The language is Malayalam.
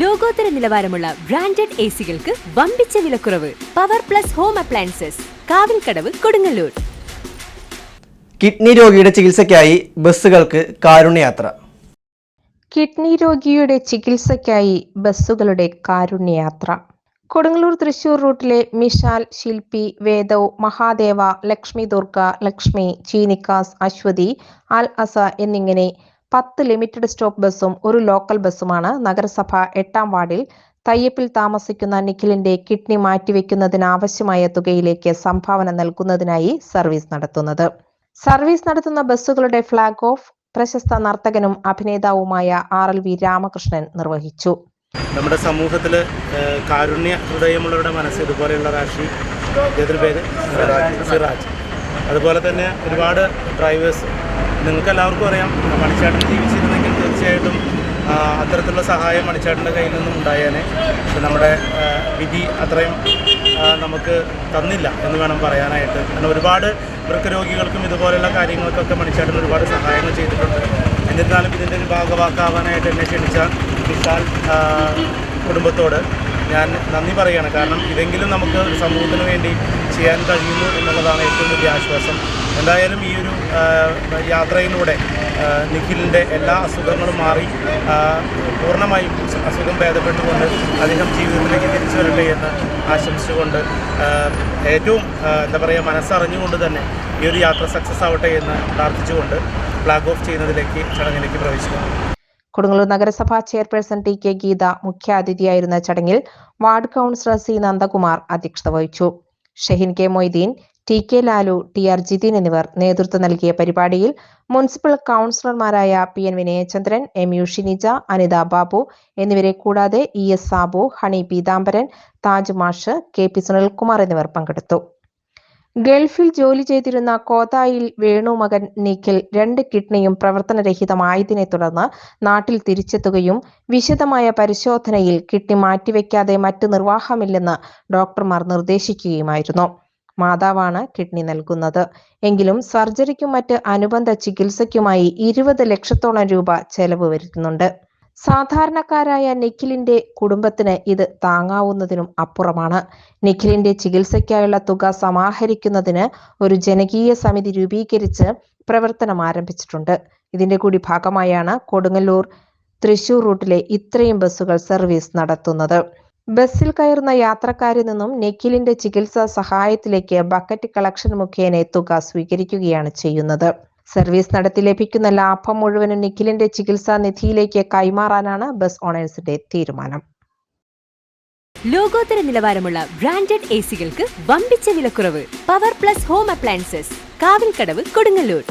ലോകോത്തര നിലവാരമുള്ള ബ്രാൻഡഡ് എ സികൾക്ക് വമ്പിച്ച വിലക്കുറവ്. Power plus home appliances Kavilkadavu Kodungallur. Kidney രോഗിയുടെ ചികിത്സയ്ക്കായി ബസ്സുകൾക്ക് കാരുണ്യയാത്ര. കിഡ്നി രോഗിയുടെ ചികിത്സയ്ക്കായി ബസ്സുകളുടെ കാരുണ്യയാത്ര. കൊടുങ്ങല്ലൂർ തൃശൂർ റൂട്ടിലെ മിഷാൽ ശില്പി വേദവ് മഹാദേവ ലക്ഷ്മി ദുർഗ ലക്ഷ്മി ചീനിക്കാസ് അശ്വതി അൽ അസ എന്നിങ്ങനെ പത്ത് ലിമിറ്റഡ് സ്റ്റോപ്പ് ബസ്സും ഒരു ലോക്കൽ ബസ്സുമാണ്. നഗരസഭ എട്ടാം വാർഡിൽ തയ്യപ്പിൽ താമസിക്കുന്ന നിഖിലിന്റെ കിഡ്നി മാറ്റിവെക്കുന്നതിനാവശ്യമായ തുകയിലേക്ക് സംഭാവന നൽകുന്നതിനായി സർവീസ് നടത്തുന്നത്. സർവീസ് നടത്തുന്ന ബസ്സുകളുടെ ഫ്ളാഗ് ഓഫ് പ്രശസ്ത നർത്തകനും അഭിനേതാവുമായ ആർ എൽ വി രാമകൃഷ്ണൻ നിർവഹിച്ചു. നമ്മുടെ സമൂഹത്തിൽ കാരുണ്യ ഹൃദയമുള്ളവരുടെ മനസ്സ് ഇതുപോലെയുള്ള രാശി പേര് സിറാജ്. അതുപോലെ തന്നെ ഒരുപാട് ഡ്രൈവേഴ്സ് നിങ്ങൾക്ക് എല്ലാവർക്കും അറിയാം മണിച്ചാട്ടൻ ജീവിച്ചിരുന്നെങ്കിൽ തീർച്ചയായിട്ടും അത്തരത്തിലുള്ള സഹായം മണിച്ചേട്ടന്റെ കയ്യിൽ നിന്നും ഉണ്ടായേനെ. നമ്മുടെ വിധി അത്രയും നമുക്ക് തന്നില്ല എന്ന് വേണം പറയാനായിട്ട്. കാരണം ഒരുപാട് വൃക്കരോഗികൾക്കും ഇതുപോലെയുള്ള കാര്യങ്ങൾക്കൊക്കെ മണിച്ചാട്ടൻ ഒരുപാട് സഹായങ്ങൾ ചെയ്തിട്ടുണ്ട്. എന്നിരുന്നാലും ഇതിന്റെ ഒരു ഭാഗവാക്കാവാനായിട്ട് എന്നെ ക്ഷണിച്ച വിശാൽ കുടുംബത്തോട് ഞാൻ നന്ദി പറയുകയാണ്. കാരണം ഇതെങ്കിലും നമുക്ക് സമൂഹത്തിന് വേണ്ടി ചെയ്യാൻ കഴിയുന്നു എന്നുള്ളതാണ് ഏറ്റവും വലിയ ആശ്വാസം. എന്തായാലും ഈ ഒരു യാത്രയിലൂടെ നിഖിലിന്റെ എല്ലാ അസുഖങ്ങളും മാറി പൂർണമായും അസുഖം ഭേദപ്പെട്ടുകൊണ്ട് അദ്ദേഹം ജീവിതത്തിലേക്ക് തിരിച്ചു വരട്ടെ എന്ന് ആശംസിച്ചുകൊണ്ട് ഏറ്റവും എന്താ പറയുക മനസ്സറിഞ്ഞുകൊണ്ട് തന്നെ ഈ ഒരു യാത്ര സക്സസ് ആവട്ടെ എന്ന് പ്രാർത്ഥിച്ചുകൊണ്ട് ഫ്ലാഗ് ഓഫ് ചെയ്യുന്നതിലേക്ക് ചടങ്ങിലേക്ക് പ്രവേശിക്കുന്നു. കൊടുങ്ങല്ലൂർ നഗരസഭാ ചെയർപേഴ്സൺ ടി കെ ഗീത മുഖ്യാതിഥിയായിരുന്ന ചടങ്ങിൽ വാർഡ് കൗൺസിലർ സി നന്ദകുമാർ അധ്യക്ഷത വഹിച്ചു. Shehin K Moideen T K Lalu T R Jithin എന്നിവർ നേതൃത്വം നൽകിയ പരിപാടിയിൽ മുനിസിപ്പൽ കൗൺസിലർമാരായ P N Vinayachandran M U Shinija Anitha Babu എന്നിവരെ കൂടാതെ E S Sabu Honey Peethambaran Taj Mash K P Sunilkumar എന്നിവർ പങ്കെടുത്തു. ഗൾഫിൽ ജോലി ചെയ്തിരുന്ന കോതായിൽ വേണു മകൻ നിഖിൽ രണ്ട് കിഡ്നിയും പ്രവർത്തനരഹിതമായതിനെ തുടർന്ന് നാട്ടിൽ തിരിച്ചെത്തുകയും വിശദമായ പരിശോധനയിൽ കിഡ്നി മാറ്റിവെക്കാതെ മറ്റു നിർവാഹമില്ലെന്ന് ഡോക്ടർമാർ നിർദ്ദേശിക്കുകയുമായിരുന്നു. മാതാവാണ് കിഡ്നി നൽകുന്നത്. എങ്കിലും സർജറിക്കും മറ്റ് അനുബന്ധ ചികിത്സയ്ക്കുമായി ഇരുപത് ലക്ഷത്തോളം രൂപ ചെലവ് വരുന്നുണ്ട് സാധാരണക്കാരായ നിഖിലിന്റെ കുടുംബത്തിന് ഇത് താങ്ങാവുന്നതിനും അപ്പുറമാണ്. നിഖിലിന്റെ ചികിത്സയ്ക്കായുള്ള തുക സമാഹരിക്കുന്നതിന് ഒരു ജനകീയ സമിതി രൂപീകരിച്ച് പ്രവർത്തനം ആരംഭിച്ചിട്ടുണ്ട്. ഇതിന്റെ കൂടി ഭാഗമായാണ് കൊടുങ്ങല്ലൂർ തൃശൂർ റൂട്ടിലെ ഇത്രയും ബസ്സുകൾ സർവീസ് നടത്തുന്നത്. ബസ്സിൽ കയറുന്ന യാത്രക്കാരിൽ നിന്നും നിഖിലിന്റെ ചികിത്സാ സഹായത്തിലേക്ക് ബക്കറ്റ് കളക്ഷൻ മുഖേന തുക സ്വീകരിക്കുകയാണ് ചെയ്യുന്നത്. സർവീസ് നടത്തി ലഭിക്കുന്ന ലാഭം മുഴുവനും നിഖിലിന്റെ ചികിത്സാ നിധിയിലേക്ക് കൈമാറാനാണ് ബസ് ഓണേഴ്സിന്റെ തീരുമാനം. ലോകോത്തര നിലവാരമുള്ള ബ്രാൻഡഡ് എ സികൾക്ക് വമ്പിച്ച വിലക്കുറവ്. Power plus home appliances Kavilkadavu Kodungallur.